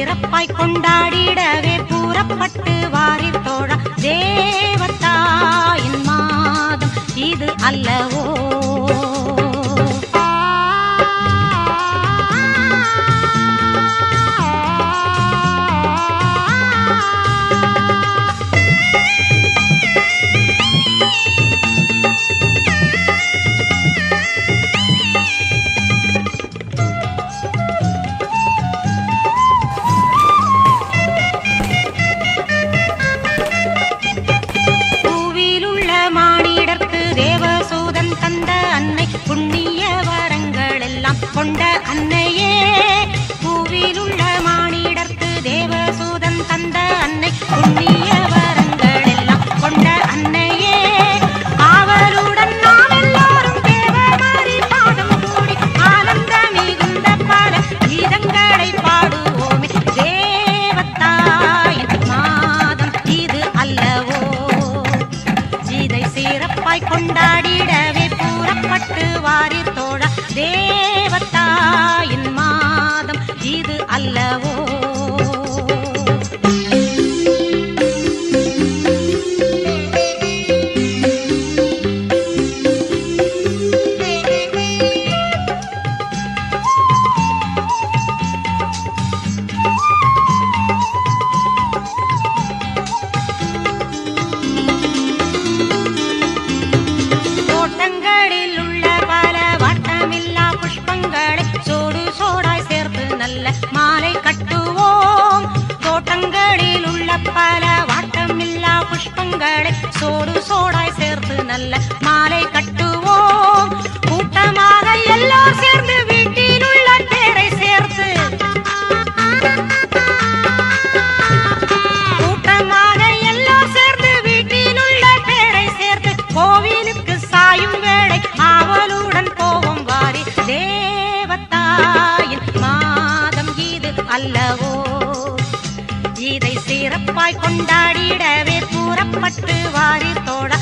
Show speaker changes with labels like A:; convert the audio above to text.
A: சிறப்பாய் கொண்டாடிடவே கூறப்பட்டு வாரி தோழா தேவத்தாயின் மாதம். இது அல்லவோ கொண்டாடிடவே பூரப்பட்டு வாரி தோழ தேவத்தா முத்துங்களை சோடு சோடாய் சேர்த்து நல்ல மாலை கட்டுவோம். கூட்டமாக எல்லாம் சேர்ந்து வீட்டில் உள்ள பேரை சேர்த்து. கூட்டமாக எல்லாம் சேர்ந்து வீட்டில் உள்ள பேரை சேர்த்து. கோவிலுக்கு சாயும் வேளை ஆவலுடன் போவோம் வாரி. தேவத்தாயின் மாதம் இது அல்லவோ? இதை சிறப்பாய் கொண்டாடிடவே முறப்பட்டு வாரி தோட